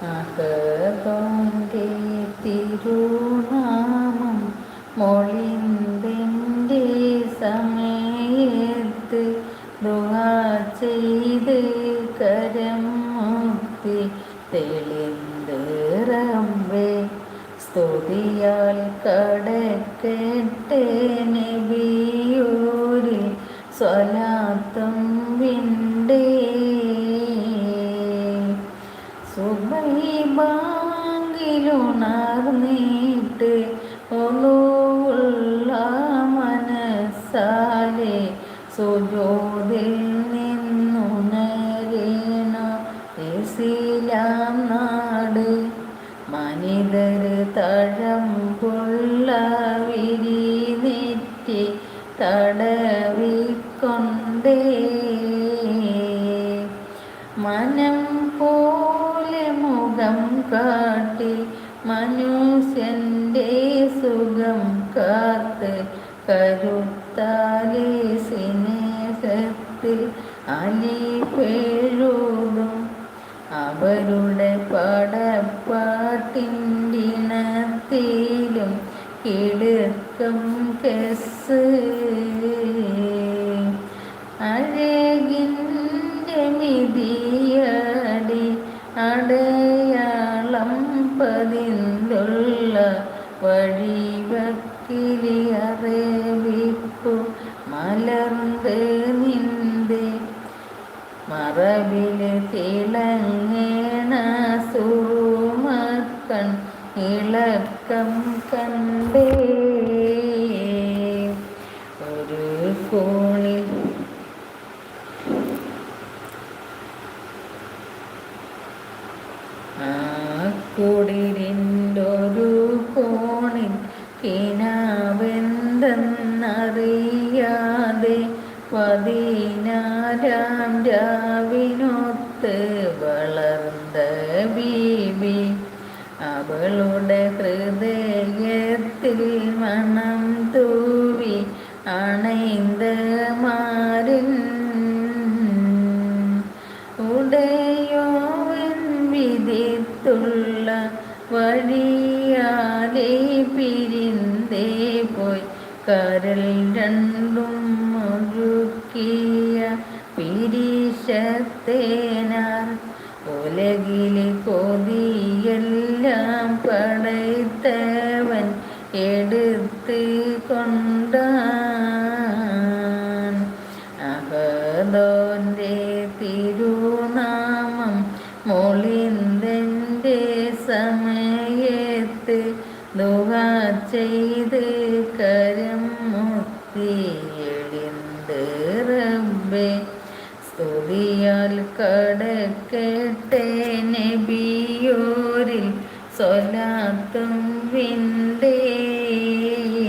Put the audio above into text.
അഹതോന്റെ തിരുനാമം മൊളിന്തെന്റെ സമയത്ത് ദുഹാ ചെയ്ത് കരം മുക്തി തെളിന്ത് റബ്ബേ സ്തുതിയാൽ കടക്കെട്ട് നബിയൂരിൽ സ്വലാത്തും വിണ്ടേ ബാങ്കിലുണർന്നിട്ട് ഒന്നുള്ള മനസ്സാലെ സുജോതിൽ നിന്നുണരേണ ഇസ്ലാം നാട്. മനിതർ തഴം കൊള്ള വിരിനെറ്റി തടവിക്കൊണ്ടേ. മനം പോലെ മുഖം കാട്ടി മനുഷ്യന്റെ സുഖം കാത്ത് കരുത്താലേ സ്നേഹത്തിൽ അലിപ്പെഴുതും അവരുടെ പടപ്പാട്ടിന്റിനത്തിലും കിടക്കും കെസ്. വഴിവക്കിലി അറിവിപ്പു മലർന്ന് നിന്റെ മറവിൽ തിളങ്ങേണ സുറുമക്കൺ ഇളക്കം കണ്ടേ. ഒരു കോണിൽ ആ കുടിരിന്റൊരു കോണിൽ പതിനാലാം രാവിനൊത്ത് വളർന്ന ബീബി അവളുടെ ഹൃദയത്തിൽ മണം തൂവി അണൈന്ത മാറി ഉടയോവൻ വിധിത്തുള്ള വഴിയാലേ പിരിന്തേ കരൽ രണ്ടും മുഴുക്കിയ പിരിശത്തേനാർ. ഉലകിലെ കൊതിയെല്ലാം പടയ്ത്തവൻ എടുത്ത് കൊണ്ടാൻ. അഹദോന്റെ തിരുനാമം മൊളിന്ദന്റെ സമയത്ത് ദുഹ ചെയ്ത് കരം റബ്ബേ സ്തുതിയാൽ സ്വലാത്തും വിണ്ടേ